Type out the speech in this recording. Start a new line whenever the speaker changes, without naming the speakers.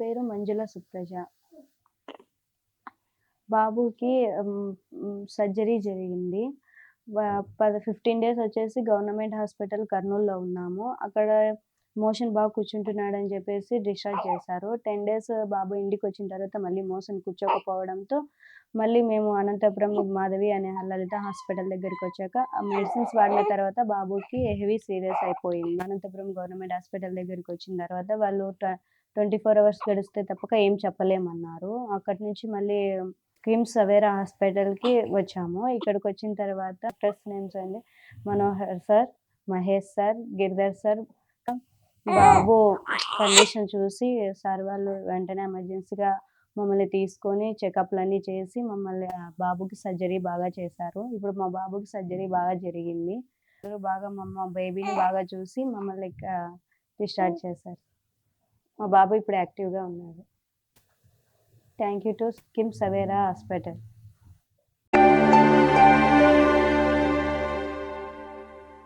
పేరు మంజుల సుప్రజ. బాబుకి సర్జరీ జరిగింది. పద ఫిఫ్టీన్ డేస్ వచ్చేసి గవర్నమెంట్ హాస్పిటల్ కర్నూలులో ఉన్నాము. అక్కడ మోషన్ బాగా కూర్చుంటున్నాడు అని చెప్పేసి డిశ్చార్జ్ చేశారు. టెన్ డేస్ బాబు ఇంటికి వచ్చిన తర్వాత మళ్ళీ మోషన్ కూర్చోకపోవడంతో మళ్ళీ మేము అనంతపురం మాధవి అనే లలిత హాస్పిటల్ దగ్గరికి వచ్చాక ఆ మెడిసిన్స్ వాడిన తర్వాత బాబుకి హెవీ సీరియస్ అయిపోయింది. అనంతపురం గవర్నమెంట్ హాస్పిటల్ దగ్గరికి వచ్చిన తర్వాత వాళ్ళు ట్వంటీ ఫోర్ అవర్స్ గడిస్తే తప్పక ఏం చెప్పలేమన్నారు. అక్కడి నుంచి మళ్ళీ క్రిమ్స్ సవేరా హాస్పిటల్కి వచ్చాము. ఇక్కడికి వచ్చిన తర్వాత డాక్టర్స్ నేమ్స్ అండి Manohar sir Mahesh sir Giridhar sir బాబు కండిషన్ చూసి సార్ వాళ్ళు వెంటనే ఎమర్జెన్సీగా మమ్మల్ని తీసుకొని చెకప్లు అన్నీ చేసి మమ్మల్ని ఆ బాబుకి సర్జరీ బాగా చేశారు. ఇప్పుడు మా బాబుకి సర్జరీ బాగా జరిగింది. బాగా మా బేబీని బాగా చూసి మమ్మల్ని డిశ్చార్జ్ చేశారు. మా బాబు ఇప్పుడు యాక్టివ్గా ఉన్నాడు. Thank you to KIMS Savera hospital.